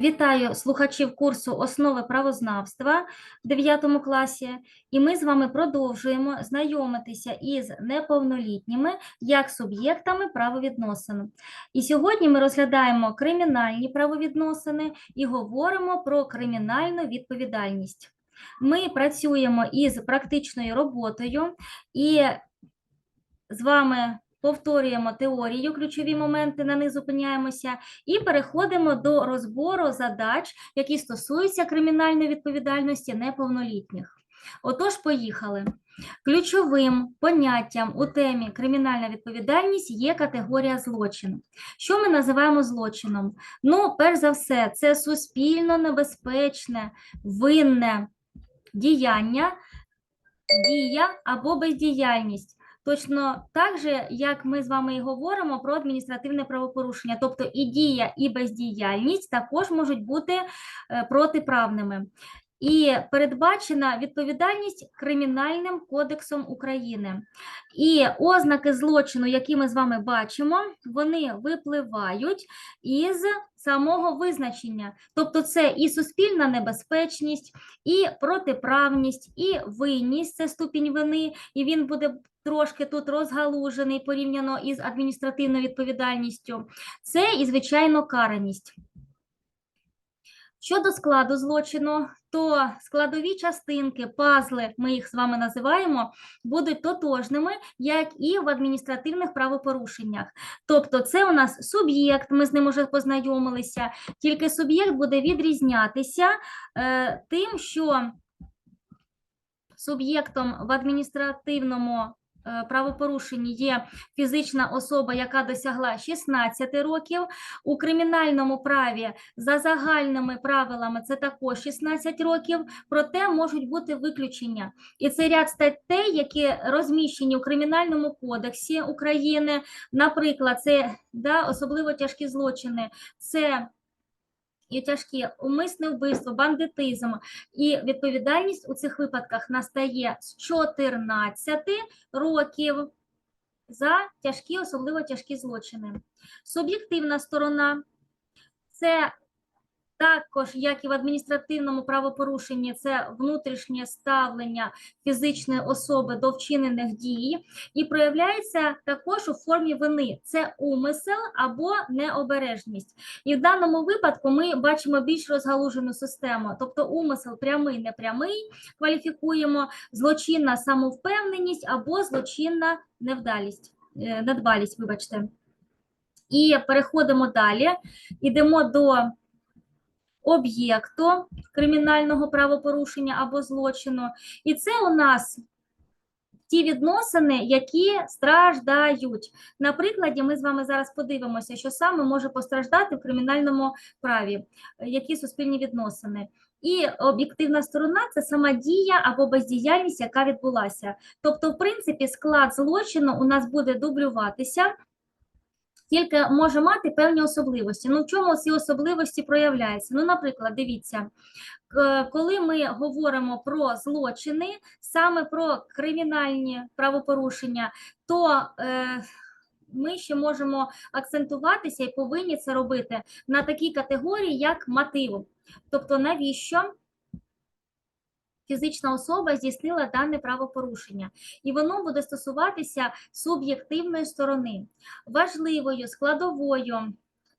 Вітаю слухачів курсу Основи правознавства в 9 класі, і ми з вами продовжуємо знайомитися із неповнолітніми як суб'єктами правовідносин. І сьогодні ми розглядаємо кримінальні правовідносини і говоримо про кримінальну відповідальність. Ми працюємо із практичною роботою і з вами повторюємо теорію, ключові моменти, на них зупиняємося, і переходимо до розбору задач, які стосуються кримінальної відповідальності неповнолітніх. Отож, поїхали. Ключовим поняттям у темі кримінальна відповідальність є категорія злочину. Що ми називаємо злочином? Ну, перш за все, це суспільно небезпечне, винне діяння, дія або бездіяльність. Точно так же, як ми з вами і говоримо про адміністративне правопорушення, тобто і дія, і бездіяльність також можуть бути е, протиправними. І передбачена відповідальність Кримінальним кодексом України. І ознаки злочину, які ми з вами бачимо, вони випливають із самого визначення. Тобто, це і суспільна небезпечність, і протиправність, і винність це ступінь вини, і він буде трошки тут розгалужений порівняно із адміністративною відповідальністю. Це і, звичайно, караність. Щодо складу злочину, то складові частинки, пазли, ми їх з вами називаємо, будуть тотожними, як і в адміністративних правопорушеннях. Тобто, це у нас суб'єкт, ми з ним вже познайомилися, тільки суб'єкт буде відрізнятися е, тим, що суб'єктом в адміністративному правопорушенні є фізична особа, яка досягла 16 років. У кримінальному праві за загальними правилами це також 16 років, проте можуть бути виключення. І це ряд статей, які розміщені у Кримінальному кодексі України. Наприклад, це да, особливо тяжкі злочини. Це і тяжкі умисне вбивство, бандитизм і відповідальність у цих випадках настає з 14 років за тяжкі, особливо тяжкі злочини. Суб'єктивна сторона це також, як і в адміністративному правопорушенні, це внутрішнє ставлення фізичної особи до вчинених дій, і проявляється також у формі вини: це умисел або необережність. І в даному випадку ми бачимо більш розгалужену систему, тобто умисел прямий, непрямий, кваліфікуємо злочинна самовпевненість або злочинна невдалість, е, недбалість, вибачте. І переходимо далі, йдемо до об'єкту кримінального правопорушення або злочину. І це у нас ті відносини, які страждають. На прикладі ми з вами зараз подивимося, що саме може постраждати в кримінальному праві, які суспільні відносини. І об'єктивна сторона це сама дія або бездіяльність, яка відбулася. Тобто, в принципі, склад злочину у нас буде дублюватися тільки може мати певні особливості. Ну, в чому ці особливості проявляються? Ну, наприклад, дивіться, коли ми говоримо про злочини, саме про кримінальні правопорушення, то е, ми ще можемо акцентуватися і повинні це робити на такій категорії, як мотив. Тобто, навіщо? Фізична особа здійснила дане правопорушення, і воно буде стосуватися суб'єктивної сторони. Важливою складовою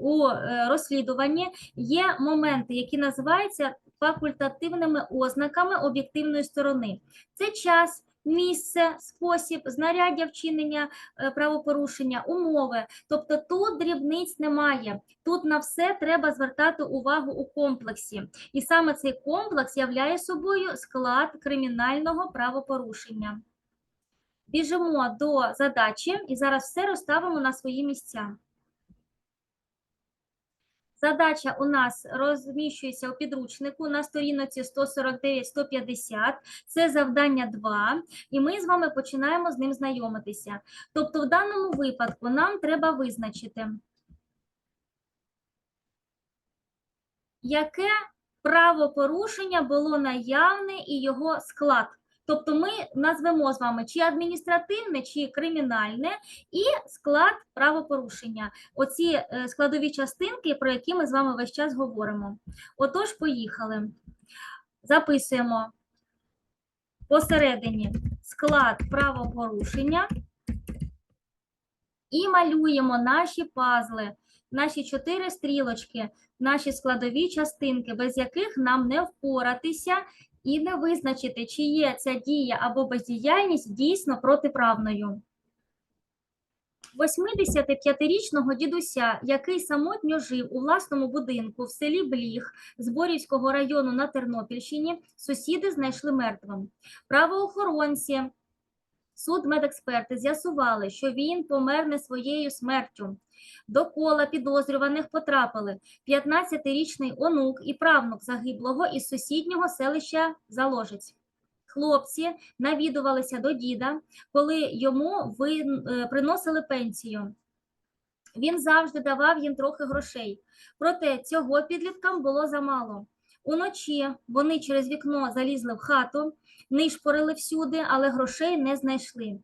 у е, розслідуванні є моменти, які називаються факультативними ознаками об'єктивної сторони. Це час місце, спосіб, знаряддя вчинення е, правопорушення, умови. Тобто тут дрібниць немає. Тут на все треба звертати увагу у комплексі. І саме цей комплекс являє собою склад кримінального правопорушення. Біжимо до задачі і зараз все розставимо на свої місця. Задача у нас розміщується у підручнику на сторінці 149-150. Це завдання 2, і ми з вами починаємо з ним знайомитися. Тобто, в даному випадку нам треба визначити, яке правопорушення було наявне і його склад. Тобто ми назвемо з вами чи адміністративне, чи кримінальне, і склад правопорушення. Оці е, складові частинки, про які ми з вами весь час говоримо. Отож, поїхали. Записуємо посередині склад правопорушення і малюємо наші пазли, наші чотири стрілочки, наші складові частинки, без яких нам не впоратися і не визначити, чи є ця дія або бездіяльність дійсно протиправною. 85-річного дідуся, який самотньо жив у власному будинку в селі Бліг Зборівського району на Тернопільщині, сусіди знайшли мертвим. Правоохоронці, судмедексперти з'ясували, що він помер не своєю смертю. До кола підозрюваних потрапили 15-річний онук і правнук загиблого із сусіднього селища Заложець. Хлопці навідувалися до діда, коли йому е, приносили пенсію. Він завжди давав їм трохи грошей. Проте цього підліткам було замало. Уночі вони через вікно залізли в хату, нишпорили всюди, але грошей не знайшли.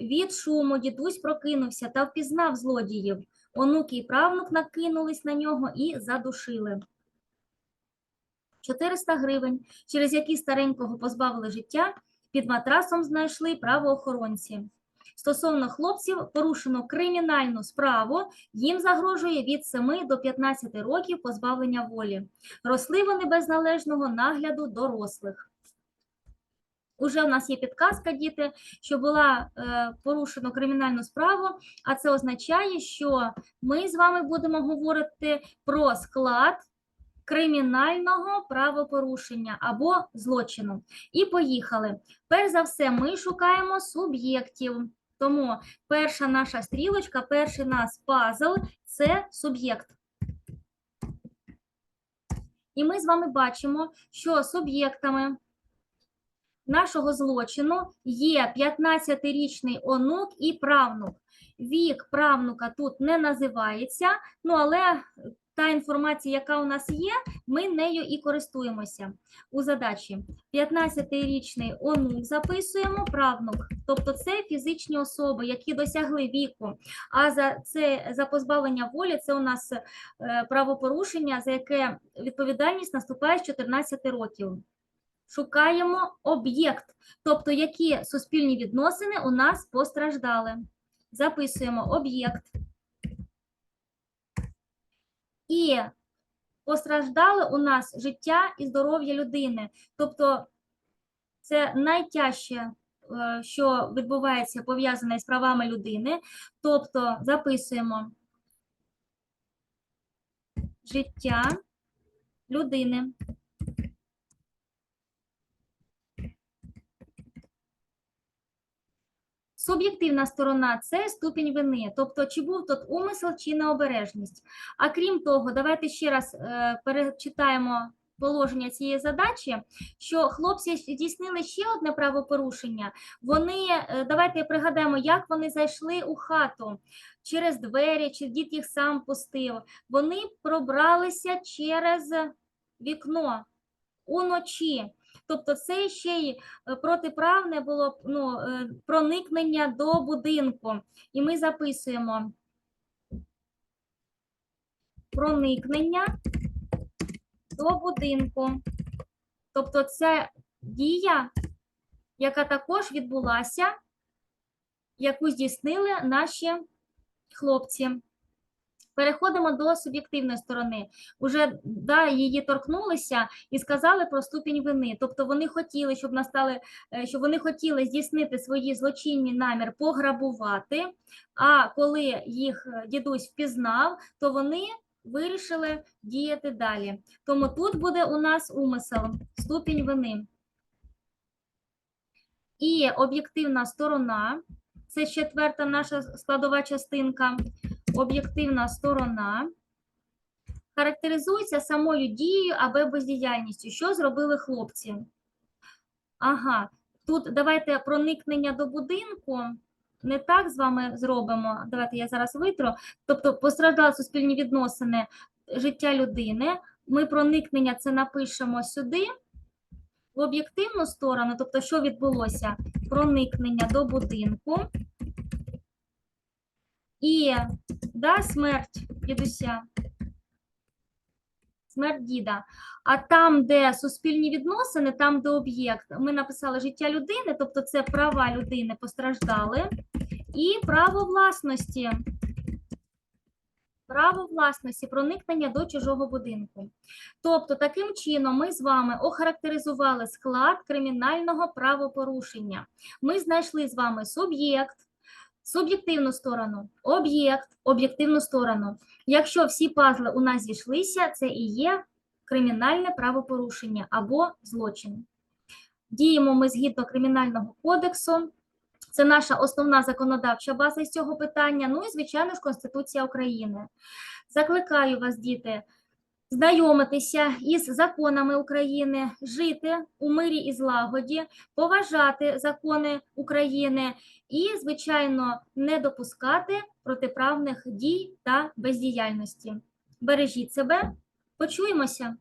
Від шуму дідусь прокинувся та впізнав злодіїв. Онуки і правнук накинулись на нього і задушили. 400 гривень, через які старенького позбавили життя, під матрасом знайшли правоохоронці. Стосовно хлопців порушено кримінальну справу, їм загрожує від 7 до 15 років позбавлення волі. Росли вони без належного нагляду дорослих. Уже в нас є підказка, діти, що була е, порушено кримінальну справу, а це означає, що ми з вами будемо говорити про склад кримінального правопорушення або злочину. І поїхали. Перш за все, ми шукаємо суб'єктів. Тому перша наша стрілочка, перший нас пазл це суб'єкт. І ми з вами бачимо, що суб'єктами нашого злочину є 15-річний онук і правнук. Вік правнука тут не називається, ну але та інформація, яка у нас є, ми нею і користуємося у задачі. 15-річний онук записуємо правнук, тобто це фізичні особи, які досягли віку. А за це за позбавлення волі це у нас е, правопорушення, за яке відповідальність наступає з 14 років. Шукаємо об'єкт, тобто які суспільні відносини у нас постраждали. Записуємо об'єкт. І постраждали у нас життя і здоров'я людини. Тобто це найтяжче, е, що відбувається пов'язане з правами людини. Тобто записуємо життя людини. Суб'єктивна сторона це ступінь вини, тобто чи був тут умисел чи необережність. А крім того, давайте ще раз е, перечитаємо положення цієї задачі, що хлопці здійснили ще одне правопорушення. Вони, е, давайте пригадаємо, як вони зайшли у хату через двері, чи дід їх сам пустив. Вони пробралися через вікно уночі. Тобто це ще й е, протиправне було ну, е, проникнення до будинку. І ми записуємо проникнення до будинку. Тобто це дія, яка також відбулася, яку здійснили наші хлопці. Переходимо до суб'єктивної сторони. Уже да, її торкнулися і сказали про ступінь вини. Тобто вони хотіли, щоб настали, е, щоб вони хотіли здійснити свої злочинні намір пограбувати. А коли їх е, дідусь впізнав, то вони вирішили діяти далі. Тому тут буде у нас умисел, ступінь вини. І об'єктивна сторона це четверта наша складова частинка об'єктивна сторона характеризується самою дією або бездіяльністю. Що зробили хлопці? Ага, тут давайте проникнення до будинку. Не так з вами зробимо. Давайте я зараз витру. Тобто, постраждали суспільні відносини життя людини. Ми проникнення це напишемо сюди. в об'єктивну сторону, тобто, що відбулося? Проникнення до будинку і да, смерть дідуся. Смерть діда. А там, де суспільні відносини, там, де об'єкт, ми написали життя людини, тобто це права людини постраждали, і право власності. Право власності, проникнення до чужого будинку. Тобто, таким чином, ми з вами охарактеризували склад кримінального правопорушення. Ми знайшли з вами суб'єкт, суб'єктивну сторону, об'єкт, об'єктивну сторону. Якщо всі пазли у нас зійшлися, це і є кримінальне правопорушення або злочин. Діємо ми згідно Кримінального кодексу. Це наша основна законодавча база з цього питання. Ну і, звичайно ж, Конституція України. Закликаю вас, діти, знайомитися із законами України, жити у мирі і злагоді, поважати закони України і, звичайно, не допускати протиправних дій та бездіяльності. Бережіть себе, почуємося!